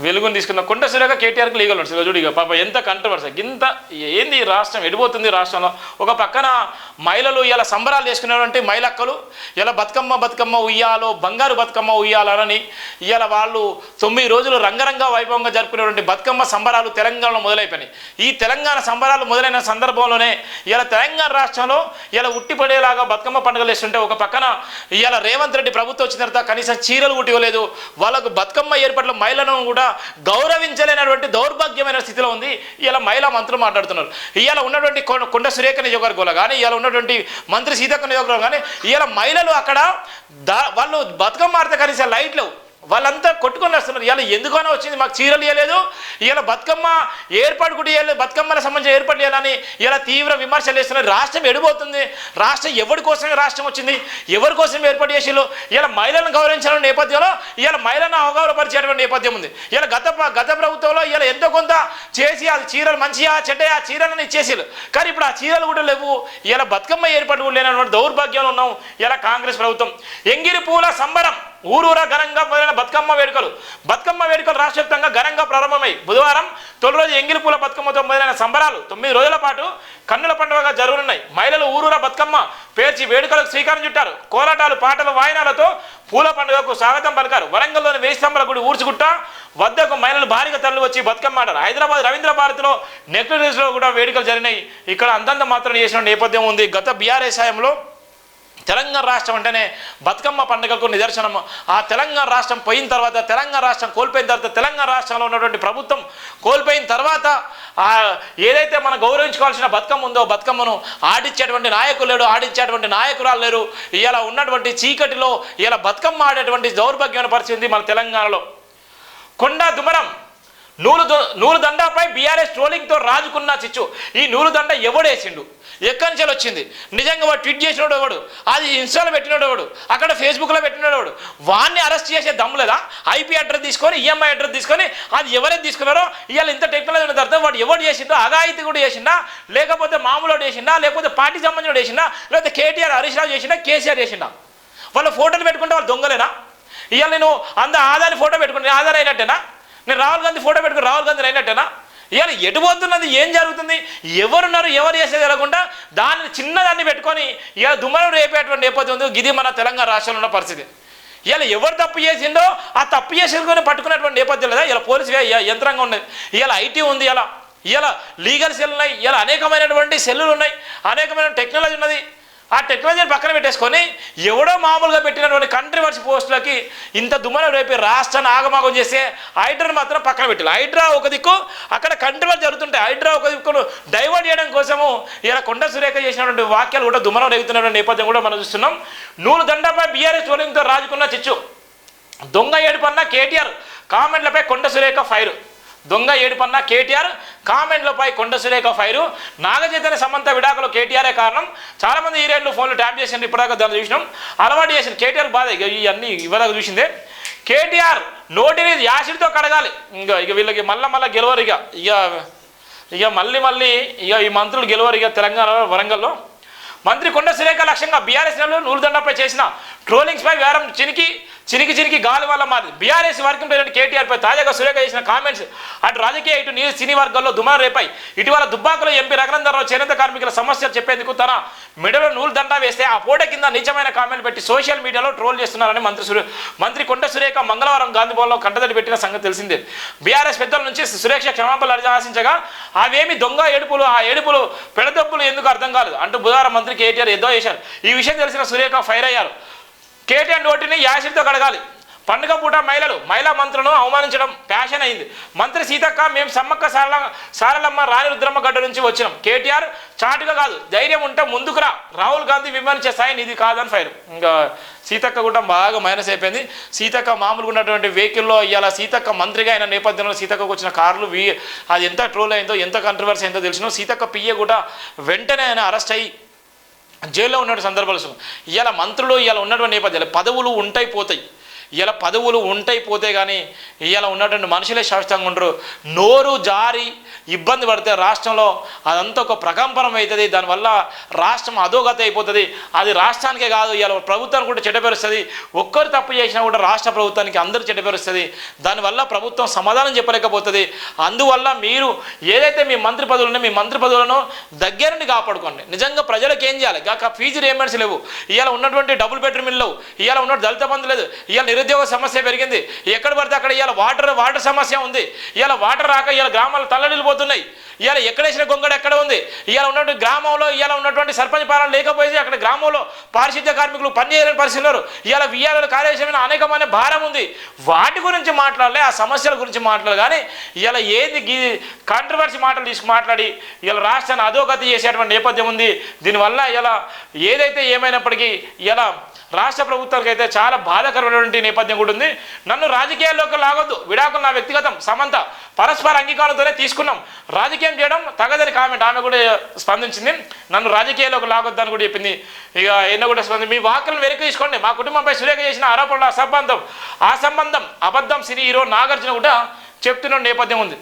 в వెలుగుని తీసుకున్న కొండ సురేఖ కేటీఆర్కి లీగల్ నోటీస్ చూడు ఇక పాప ఎంత కంట్రవర్సీ ఇంత ఏంది రాష్ట్రం? ఎడిపోతుంది రాష్ట్రంలో? ఒక పక్కన మహిళలు ఇలా సంబరాలు చేసుకునేటువంటి మహిళక్కలు ఇలా బతుకమ్మ బతుకమ్మ ఉయ్యాలో బంగారు బతుకమ్మ ఉయ్యాలని ఇవాళ వాళ్ళు తొమ్మిది రోజులు రంగరంగ వైభవంగా జరుపుకునేటువంటి బతుకమ్మ సంబరాలు తెలంగాణలో మొదలైపోయినాయి. ఈ తెలంగాణ సంబరాలు మొదలైన సందర్భంలోనే ఇలా తెలంగాణ రాష్ట్రంలో ఇలా ఉట్టిపడేలాగా బతుకమ్మ పండుగలు వేస్తుంటే ఒక పక్కన ఇలా రేవంత్ రెడ్డి ప్రభుత్వం వచ్చిన తర్వాత కనీసం చీరలు కుట్టివ్వలేదు. వాళ్ళకు బతుకమ్మ ఏర్పాట్ల మహిళలను కూడా గౌరవించలేనటువంటి దౌర్భాగ్యమైన స్థితిలో ఉంది. ఇలా మహిళా మంత్రులు మాట్లాడుతున్నారు. ఇవాళ ఉన్నటువంటి కొండ సురేఖ నియోజకవర్గంలో కానీ ఇవాళ ఉన్నటువంటి మంత్రి సీతక్క నియోజకవర్గం కానీ ఇవాళ మహిళలు అక్కడ దా వాళ్ళు బతుకమ్మ ఆడితే కనీసం లైట్లు వాళ్ళంతా కొట్టుకొని వస్తున్నారు. ఇవాళ ఎందుకనో వచ్చింది. మాకు చీరలు ఇవ్వలేదు ఇవాళ బతుకమ్మ ఏర్పాటు కూడా ఇవ్వలేదు బతుకమ్మల సంబంధించి ఏర్పాటు చేయాలని ఇలా తీవ్ర విమర్శలు చేస్తున్నారు. రాష్ట్రం ఎడిపోతుంది. రాష్ట్రం ఎవరి కోసమే రాష్ట్రం వచ్చింది. ఎవరి కోసం ఏర్పాటు చేసిళ్ళు. ఇలా మహిళలను గౌరవించాలని నేపథ్యంలో ఇలా మహిళలను అవగౌరవపరిచేటువంటి నేపథ్యం ఉంది. ఇలా గత గత ప్రభుత్వంలో ఇలా ఎంతో కొంత చేసి అది చీరలు మంచిగా చెడ్డయా చీరలను ఇచ్చేసిళ్ళు. కానీ ఇప్పుడు ఆ చీరలు కూడా లేవు. ఇలా బతుకమ్మ ఏర్పాటు కూడా లేనటువంటి దౌర్భాగ్యంలో ఉన్నాం. ఇలా కాంగ్రెస్ ప్రభుత్వం. ఎంగిరి పూల సంబరం ఊరూరా ఘనంగా మొదలైన బతుకమ్మ వేడుకలు. బతుకమ్మ వేడుకలు రాష్ట్ర వ్యాప్తంగా ఘనంగా ప్రారంభమై బుధవారం తొలి రోజు ఎంగిలి పూల బతుకమ్మతో మొదలైన సంబరాలు తొమ్మిది రోజుల పాటు కన్నుల పండుగగా జరుగునున్నాయి. మహిళలు ఊరూరా బతుకమ్మ పేర్చి వేడుకలకు శ్రీకారం చుట్టారు. కోలాటాలు పాటలు వాయినాలతో పూల పండుగకు స్వాగతం పలికారు. వరంగల్లోని వేయి స్తంభాల గుడి ఊర్చుకుంటా వద్దకు మహిళలు భారీగా తరలి వచ్చి బతుకమ్మ ఆడారు. హైదరాబాద్ రవీంద్ర భారతిలో నెక్లెస్లో కూడా వేడుకలు జరిగినాయి. ఇక్కడ అంతంత మాత్రం చేసిన నేపథ్యం ఉంది. గత బీఆర్ఎస్ హయాంలో తెలంగాణ రాష్ట్రం అంటేనే బతుకమ్మ పండుగకు నిదర్శనం. ఆ తెలంగాణ రాష్ట్రం పోయిన తర్వాత తెలంగాణ రాష్ట్రం కోల్పోయిన తర్వాత తెలంగాణ రాష్ట్రంలో ఉన్నటువంటి ప్రభుత్వం కోల్పోయిన తర్వాత ఏదైతే మనం గౌరవించుకోవాల్సిన బతుకమ్మ ఉందో బతుకమ్మను ఆడించేటువంటి నాయకులు లేడు ఆడించేటువంటి నాయకురాలు లేరు. ఇలా ఉన్నటువంటి చీకటిలో ఇలా బతుకమ్మ ఆడేటువంటి దౌర్భాగ్యమైన పరిస్థితి మన తెలంగాణలో. కొండ దుమరం నూలు నూలు దండపై బీఆర్ఎస్ ట్రోలింగ్తో రాజుకున్న చిచ్చు. ఈ నూలు దండ ఎవడేసిండు? ఎక్కడి నుంచి వచ్చింది? నిజంగా వాడు ట్వీట్ చేసినోడు ఎవడు? అది ఇన్స్టాలో పెట్టినోడు ఎవడు? అక్కడ ఫేస్బుక్లో పెట్టినోడు ఎవడు? వాడిని అరెస్ట్ చేసే దమ్ము లేదా? ఐపీ అడ్రస్ తీసుకొని ఈఎంఐ అడ్రస్ తీసుకొని అది ఎవరైతే తీసుకున్నారో ఇవాళ ఇంత టెక్నాలజీ ఉన్న తర్వాత వాడు ఎవడు చేసిండో? అగాయితీ కూడా చేసిందా లేకపోతే మామూలు వాడు లేకపోతే పార్టీ సంబంధించిన వాడు లేకపోతే కేటీఆర్ హరీష్ రావు చేసిందా కేసీఆర్ చేసిందా వాళ్ళ ఫోటోలు పెట్టుకుంటే వాళ్ళు దొంగలేనా? ఇవాళ నేను అంద ఆధార్ ఫోటో పెట్టుకుని ఆధార్ అయినట్టేనా? నేను రాహుల్ గాంధీ ఫోటో పెట్టుకుని రాహుల్ గాంధీ అయినట్టేనా? ఇవాళ ఎటుపోతున్నది ఏం జరుగుతుంది? ఎవరున్నారు? ఎవరు చేసేది వెళ్ళకుండా దాన్ని చిన్నదాన్ని పెట్టుకొని ఇవాళ దుమ్మలు రేపేటువంటి నేపథ్యం ఉంది. ఇది మన తెలంగాణ రాష్ట్రంలో ఉన్న పరిస్థితి. ఇలా ఎవరు తప్పు చేసిందో ఆ తప్పు చేసుకొని పట్టుకునేటువంటి నేపథ్యం లేదా? ఇలా పోలీసు యంత్రంగా య- ఉన్నది ఇలా ఐటీ ఉంది. ఇలా ఇలా లీగల్ సెల్ ఉన్నాయి. ఇలా అనేకమైనటువంటి సెల్లులు ఉన్నాయి. అనేకమైన టెక్నాలజీ ఉన్నది. ఆ టెక్నాలజీని పక్కన పెట్టేసుకొని ఎవడో మామూలుగా పెట్టినటువంటి కంట్రవర్సీ పోస్టులకి ఇంత దుమ్మలు రేపి రాష్ట్రాన్ని ఆగమాగం చేసే హైడ్రాని మాత్రం పక్కన పెట్టాలి హైడ్రా ఒక దిక్కు అక్కడ కంట్రవర్ జరుగుతుంటాయి. హైడ్రా ఒక దిక్కును డైవర్ట్ చేయడం కోసము ఇలా కొండ సురేఖ చేసినటువంటి వాక్యాలు కూడా దుమ్మలం రేగుతున్నటువంటి నేపథ్యం కూడా మనం చూస్తున్నాం. నూలు దండపై బీఆర్ఎస్ ట్రోలింగ్తో రాజుకున్న చిచ్చు. దొంగ ఏడుపన్న కేటీఆర్ కామెంట్లపై కొండ సురేఖ ఫైర్. దొంగ ఏడుపన్న కేటీఆర్ కామెంట్లపై కొండ సురేఖ ఫైరు. నాగచైతన్య సమంత విడాకులు కేటీఆరే కారణం. చాలామంది హీరోయిన్లు ఫోన్లు ట్యాప్ చేసింది ఇప్పటిదాకా దాన్ని చూసినాం. అలవాటు చేసిన కేటీఆర్ బాధ ఇక ఇవన్నీ ఇవ్వదాకా చూసిందే. కేటీఆర్ నోటిని యాసిడ్తో కడగాలి. ఇంకా ఇక వీళ్ళకి మళ్ళీ మళ్ళీ గెలవరు ఇక. ఇక ఇక మళ్ళీ మళ్ళీ ఇక ఈ మంత్రులు గెలవరు ఇక తెలంగాణలో వరంగల్లో. మంత్రి కొండ సురేఖ లక్ష్యంగా బీఆర్ఎస్ నెలలు నూలుదండపై చేసిన ట్రోలింగ్స్పై వేరం చినికి చిరికి చిరికి గాలి వల్ల మాది. బీఆర్ఎస్ వర్గం ప్రెసిడెంట్ కేటీఆర్పై తాజాగా సురేఖ చేసిన కామెంట్స్ అటు రాజకీయ ఇటు నీ సినీ వర్గంలో దుమారం రేపాయి. ఇటీవల దుబ్బాకులో ఎంపీ రఘునందరావు చేనేత కార్మికుల సమస్య చెప్పేందుకు తన మెడలో నూలు దండ వేస్తే ఆ ఫోటో కింద నిజమైన కామెంట్ పెట్టి సోషల్ మీడియాలో ట్రోల్ చేస్తున్నారని మంత్రి సురే మంత్రి కొండ సురేఖ మంగళవారం గాంధీభవన్లో కంటదడి పెట్టిన సంగతి తెలిసిందే. బీఆర్ఎస్ పెద్దల నుంచి సురేఖ క్షమాపణలు ఆశించగా అవేమి దొంగ ఏడుపులు ఆ ఏడుపులు పెడదప్పులు ఎందుకు అర్థం కాలేదు? అంటూ బుధవారం మంత్రి కేటీఆర్ ఎద్దో చేశారు. ఈ విషయం తెలిసిన సురేఖ ఫైర్ అయ్యారు. కేటీఆర్ నోటిని యాసిడ్తో కడగాలి. పండుగ పూట మహిళలు మహిళా మంత్రులను అవమానించడం ప్యాషన్ అయింది. మంత్రి సీతక్క మేము సమ్మక్క సారల సారలమ్మ రాణి రుద్రమ్మ గడ్డ నుంచి వచ్చినాం. కేటీఆర్ చాటుగా కాదు ధైర్యం ఉంటే ముందుకు రా రాహుల్ గాంధీ విమర్శించే స్థాయి ఇది కాదని ఫైర్. ఇంకా సీతక్క కూడా బాగా మైనస్ అయిపోయింది. సీతక్క మామూలుగా ఉన్నటువంటి వెహికల్లో ఇవాళ సీతక్క మంత్రిగా అయిన నేపథ్యంలో సీతక్కకు వచ్చిన కార్లు వి అది ఎంత ట్రోల్ అయిందో ఎంత కంట్రవర్సీ అయిందో తెలిసిన. సీతక్క పియ్య కూడా వెంటనే ఆయన అరెస్ట్ అయ్యి జైల్లో ఉన్న సందర్భాలు ఇవాళ మంత్రులు ఇవాళ ఉన్నటువంటి నేపథ్యాలు పదవులు ఉంటాయి పోతాయి. ఇలా పదవులు ఉంటాయి పోతే కానీ ఇలా ఉన్నటువంటి మనుషులే శాశ్వతంగా ఉండరు. నోరు జారి ఇబ్బంది పడితే రాష్ట్రంలో అదంతా ఒక ప్రకంపనం అవుతుంది దానివల్ల రాష్ట్రం అధోగతి అయిపోతుంది. అది రాష్ట్రానికే కాదు ఇలా ప్రభుత్వానికి కూడా చెడ్డపరుస్తుంది ఒక్కరు తప్పు చేసినా కూడా రాష్ట్ర ప్రభుత్వానికి అందరూ చెడ్డపరుస్తుంది దానివల్ల ప్రభుత్వం సమాధానం చెప్పలేకపోతుంది. అందువల్ల మీరు ఏదైతే మీ మంత్రి పదవులను మీ మంత్రి పదవులను దగ్గరుండి కాపాడుకోండి. నిజంగా ప్రజలకు ఏం చేయాలి? కాక ఫీజు రియంబర్స్ లేవు. ఇవాళ ఉన్నటువంటి డబుల్ బెడ్రూమ్ ఇల్లు ఇవాళ ఉన్న దళిత బంధు లేదు. ఇవాళ నిరుద్యోగ సమస్య పెరిగింది. ఎక్కడ పడితే అక్కడ ఇవాళ వాటర్ వాటర్ సమస్య ఉంది. ఇవాళ వాటర్ రాక ఇవాళ గ్రామాలు తల్లడిల్లిపోతున్నాయి. ఇవాళ ఎక్కడేసిన గొంగడ ఎక్కడ ఉంది? ఇవాళ ఉన్నటువంటి గ్రామంలో ఇవాళ ఉన్నటువంటి సర్పంచ్ పాలన లేకపోతే అక్కడ గ్రామంలో పారిశుద్ధ్య కార్మికులు పనిచేయలేని పరిస్థితులు ఉన్నారు. ఇవాళ విఆర్ఓల కార్యక్రమమైన అనేకమైన భారం ఉంది. వాటి గురించి మాట్లాడలే ఆ సమస్యల గురించి మాట్లాడాలి. కానీ ఇలా ఏది గీ కాంట్రవర్సీ మాటలు తీసుకు మాట్లాడి ఇలా రాష్ట్రాన్ని అధోగతి చేసేటువంటి నేపథ్యం ఉంది. దీనివల్ల ఇలా ఏదైతే ఏమైనప్పటికీ ఇలా రాష్ట్ర ప్రభుత్వానికి అయితే చాలా బాధాకరమైనటువంటి నేపథ్యం కూడా ఉంది. నన్ను రాజకీయాల్లోకి లాగొద్దు. విడాకులు నా వ్యక్తిగతం సమంత పరస్పర అంగీకారంతోనే తీసుకున్నాం. రాజకీయం చేయడం తగదని కామెంట్ ఆమె కూడా స్పందించింది. నన్ను రాజకీయాల్లోకి లాగొద్దు అని కూడా చెప్పింది. ఇక ఎన్నో కూడా స్పంది మీ వాక్కులను వెనక్కి తీసుకోండి. మా కుటుంబంపై సురేఖ చేసిన ఆరోపణల అసంబంధం ఆ సంబంధం అబద్ధం సినీ హీరో నాగార్జున కూడా చెప్తున్న నేపథ్యం ఉంది.